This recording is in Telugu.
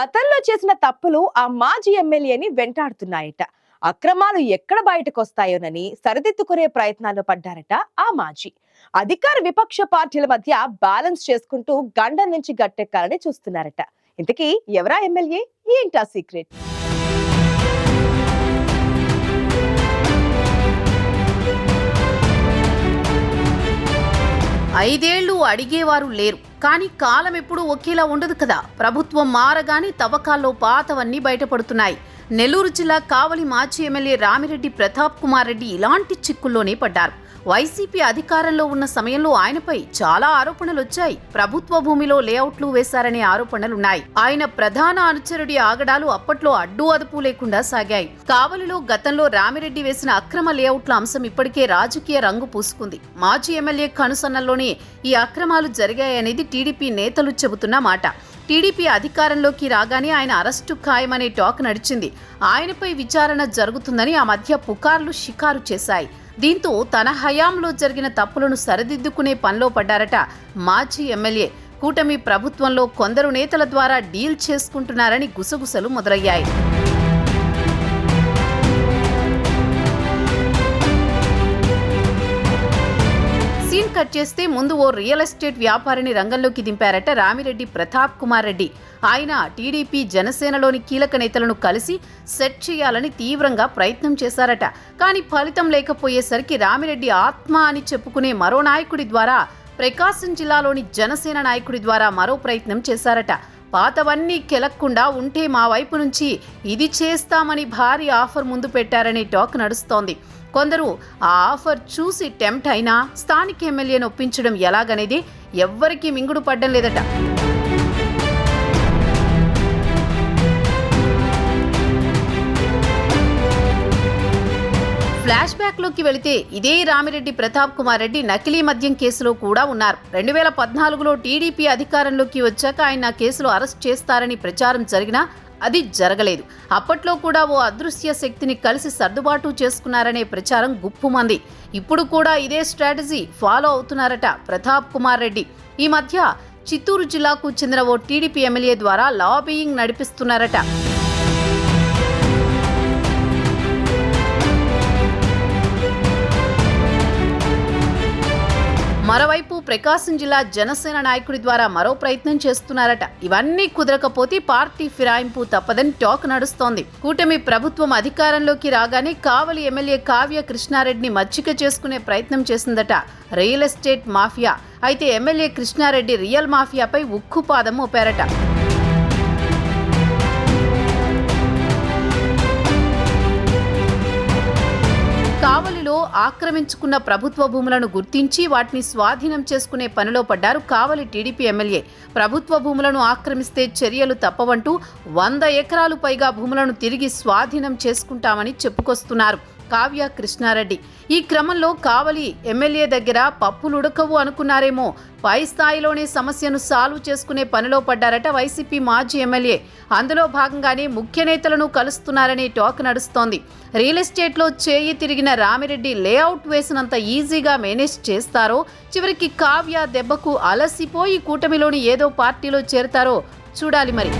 గతంలో చేసిన తప్పులు ఆ మాజీ ఎమ్మెల్యేని వెంటాడుతున్నాయట. అక్రమాలు ఎక్కడ బయటకు వస్తాయోనని సరిదిద్దుకునే ప్రయత్నాల్లో పడ్డారట ఆ మాజీ. అధికార విపక్ష పార్టీల మధ్య బ్యాలెన్స్ చేసుకుంటూ గండం నుంచి గట్టెక్కాలని చూస్తున్నారట. ఇంతకీ ఎవరా ఎమ్మెల్యే? ఏంటా సీక్రెట్? ఐదేళ్ళు అడిగేవారు లేరు. కానీ కాలం ఎప్పుడూ ఒకేలా ఉండదు కదా. ప్రభుత్వం మారగానే తవ్వకాల్లో పాతవన్నీ బయటపడుతున్నాయి. నెల్లూరు జిల్లా కావలి మాజీ ఎమ్మెల్యే రామిరెడ్డి ప్రతాప్ కుమార్ రెడ్డి ఇలాంటి చిక్కుల్లోనే పడ్డారు. వైసీపీ అధికారంలో ఉన్న సమయంలో ఆయనపై చాలా ఆరోపణలు వచ్చాయి ప్రభుత్వ భూమిలో లేఅవుట్లు వేశారనే ఆరోపణలున్నాయి. ఆయన ప్రధాన అనుచరుడి ఆగడాలు అప్పట్లో అడ్డు అదుపు లేకుండా సాగాయి. కావలిలో గతంలో రామిరెడ్డి వేసిన అక్రమ లేఅవుట్ల అంశం ఇప్పటికే రాజకీయ రంగు పూసుకుంది. మాజీ ఎమ్మెల్యే కనుసన్నల్లోనే ఈ అక్రమాలు జరిగాయనేది టీడీపీ నేతలు చెబుతున్న మాట. టీడీపీ అధికారంలోకి రాగానే ఆయన అరెస్టు ఖాయమనే టాక్ నడిచింది. ఆయనపై విచారణ జరుగుతుందని ఆ మధ్య పుకార్లు షికారు చేశాయి. దీంతో తన హయాంలో జరిగిన తప్పులను సరిదిద్దుకునే పనిలో పడ్డారట మాజీ ఎమ్మెల్యే. కూటమి ప్రభుత్వంలో కొందరు నేతల ద్వారా డీల్ చేసుకుంటున్నారని గుసగుసలు మొదలయ్యాయి. కట్ చేస్తే ముందు ఓ రియల్ ఎస్టేట్ వ్యాపారిని రంగంలోకి దింపారట రామిరెడ్డి ప్రతాప్ కుమార్ రెడ్డి. ఆయన టీడీపీ జనసేనలోని కీలక నేతలను కలిసి సెట్ చేయాలని తీవ్రంగా ప్రయత్నం చేశారట. కానీ ఫలితం లేకపోయేసరికి రామిరెడ్డి ఆత్మ అని చెప్పుకునే మరో నాయకుడి ద్వారా ప్రకాశం జిల్లాలోని జనసేన నాయకుడి ద్వారా మరో ప్రయత్నం చేశారట. పాతవన్నీ కెలక్కుండా ఉంటే మా వైపు నుంచి ఇది చేస్తామని భారీ ఆఫర్ ముందు పెట్టారనే టాక్ నడుస్తోంది. కొందరు ఆ ఆఫర్ చూసి టెంప్ట్ అయినా స్థానిక ఎమ్మెల్యేను ఒప్పించడం ఎలాగనేది ఎవ్వరికీ మింగుడు పడ్డం లేదట. ఫ్లాష్ బ్యాక్లోకి వెళితే ఇదే రామిరెడ్డి ప్రతాప్ కుమార్ రెడ్డి నకిలీ మద్యం కేసులో కూడా ఉన్నారు. రెండు వేల పద్నాలుగులో టీడీపీ అధికారంలోకి వచ్చాక ఆయన కేసులో అరెస్ట్ చేస్తారని ప్రచారం జరిగినా అది జరగలేదు. అప్పట్లో కూడా ఓ అదృశ్య శక్తిని కలిసి సర్దుబాటు చేసుకున్నారనే ప్రచారం గుప్పుమంది. ఇప్పుడు కూడా ఇదే స్ట్రాటజీ ఫాలో అవుతున్నారట ప్రతాప్ కుమార్ రెడ్డి. ఈ మధ్య చిత్తూరు జిల్లాకు చెందిన ఓ టీడీపీ ఎమ్మెల్యే ద్వారా లాబీయింగ్ నడిపిస్తున్నారట. మరోవైపు ప్రకాశం జిల్లా జనసేన నాయకుడి ద్వారా మరో ప్రయత్నం చేస్తున్నారట. ఇవన్నీ కుదరకపోతే పార్టీ ఫిరాయింపు తప్పదని టాక్ నడుస్తోంది. కూటమి ప్రభుత్వం అధికారంలోకి రాగానే కావలి ఎమ్మెల్యే కావ్య కృష్ణారెడ్డిని మచ్చిక చేసుకునే ప్రయత్నం చేసిందట రియల్ ఎస్టేట్ మాఫియా. అయితే ఎమ్మెల్యే కృష్ణారెడ్డి రియల్ మాఫియాపై ఉక్కుపాదం మోపారట. ఆక్రమించుకున్న ప్రభుత్వ భూములను గుర్తించి వాటిని స్వాధీనం చేసుకునే పనిలో పడ్డారు కావలి టీడీపీ ఎమ్మెల్యే. ప్రభుత్వ భూములను ఆక్రమిస్తే చర్యలు తప్పవంటూ వంద ఎకరాలు పైగా భూములను తిరిగి స్వాధీనం చేసుకుంటామని చెప్పుకొస్తున్నారు. కావ్య కృష్ణారెడ్డి. ఈ క్రమంలో కావలి ఎమ్మెల్యే దగ్గర పప్పులుడకవు అనుకున్నారేమో. పై స్థాయిలోనే సమస్యను సాల్వ్ చేసుకునే పనిలో పడ్డారట వైసీపీ మాజీ ఎమ్మెల్యే. అందులో భాగంగానే ముఖ్య నేతలను కలుస్తున్నారనే టాక్ నడుస్తోంది. రియల్ ఎస్టేట్లో చేయి తిరిగిన రామిరెడ్డి లేఅవుట్ వేసినంత ఈజీగా మేనేజ్ చేస్తారో చివరికి కావ్య దెబ్బకు అలసిపోయి కూటమిలోని ఏదో పార్టీలో చేరతారో చూడాలి మరి.